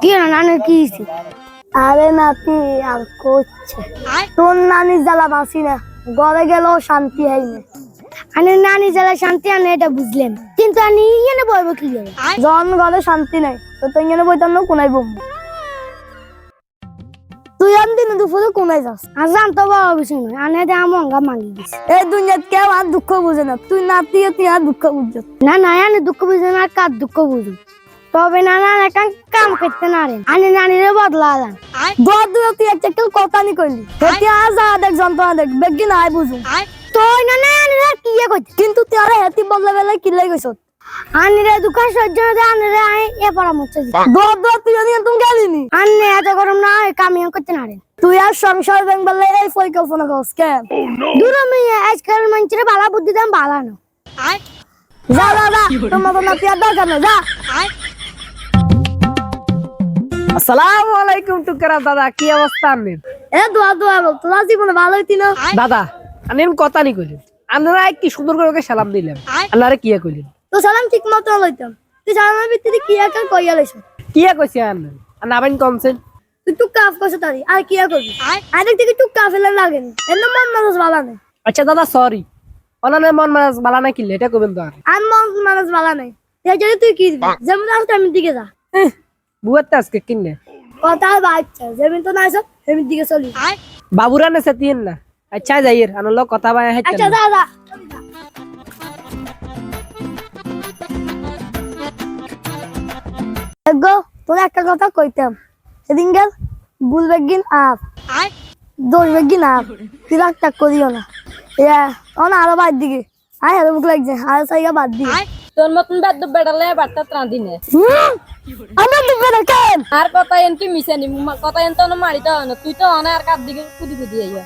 কি না নানের কি হয়েছে? আরে নাতি আর করছে? তোর নানি জ্বালা বাসি না। ঘরে গেলেও শান্তি না। নানি জ্বালা শান্তি আনে এটা বুঝলেন কিন্তু আমি ইয়ে বলব কি করে? জন ঘরে শান্তি নাই তো তুই এখানে বইতাম না তুই আন দিন দুপুরে কোনাই যাস? আর জানতো বাবা বিষয় নয় আনে দে আমঙ্গা মাগি দিছে এই দুনিয়াত কেউ আর দুঃখ বুঝে না। তুই নাতি তুই আর দুঃখ বুঝছ না না আনে দুঃখ বুঝে না কার দুঃখ বুঝি? তবে না না একটা কাম করতে না রে। আনে নানিরে বদলা আলান দর দূরে তুই একটা কেউ কথা নি হেতি আর যা দেখ যন্ত্রণা দেখ বেগি নাই বুঝু। তুই না না আনে কি করছিস কিন্তু তুই আর হেতি বদলা বেলা কি লাই গেছ? আনিরে দুঃখ সহ্য না আনিরে আই এ পরামর্শ দর দর তুই জানি তুমি গেলিনি আন্নে এত গরম না কামিয়া করতে না রে। তুই আর সংসার বেঙ্গলে এই পরিকল্পনা করস কেন দূর মেয়ে আজকাল মানুষের বালা বুদ্ধি দাম বালা না। যা যা যা তোমার তো আর দরকার নেই যা। আসসালামু আলাইকুম টুকারা দাদা কি অবস্থা আনেন এ দোয়া দোয়া বল তোরা জীবনে ভালো হইতি না? দাদা আনেন কথা নি কইলেন আপনারা কি সুন্দর করে ওকে সালাম দিলেন? আপনারা কিয়া কইলেন? তো সালাম ঠিক মতো লইতাম। তুই সালামের ভিত্তিতে কি একা কইয়া লইছ? কিয়া কইছে আনেন আর নাবেন কমছেন তুই টুক কাফ করছ তারি আর কি করবি? আরেক থেকে টুক কাফ এলে লাগেনি এর মন মানুষ ভালো নেই। আচ্ছা দাদা সরি অনানের মন মারাজ বালা না কিনলে এটা কবেন তো আর। আর মন মানুষ ভালো নেই। এই জন্য তুই কি দিবি? যেমন আসতে আমি দিকে যা। এহ, বুয়াতে আজকে কিনলে কথা বাচ্চা যেমন তো না আসো সেমিন দিকে চলি। বাবুরা না সেতিয়েন না। আচ্ছা যাইয়ের আনার লোক কথা বায় আচ্ছা যা গো তোর একটা কথা কইতাম। সেদিন গেল বুলবে গিন আপ। দৌড়বে গিন আপ। তুই রাগটা করিও না। ইয়া তখন আরও বাদ দিকে আয় হাতে মুখ লাগছে। আর সাইগা বাদ দিকে তোর মতন বেদ বেড়ালে বার্তা আমার দুপুরে দেখেন আর কথা এন কি মিশে নি কথা এন তো মারিতে হয় না। তুই তো অনে আর কার দিকে কুদি কুদি আইয়া।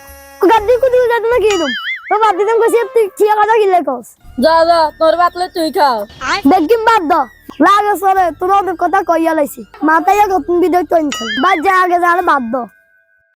গাদ্দি কুদি যাতে না কি দিম তো বাদ দিতাম কইছি তুই ঠিক কথা কিলে কস যা যা তোর বাতলে তুই খাও। বাদ দ। লাগে সরে তোর কথা কইয়া লাইছি। মাথায় গতন বাদ যা আগে বাদ দ।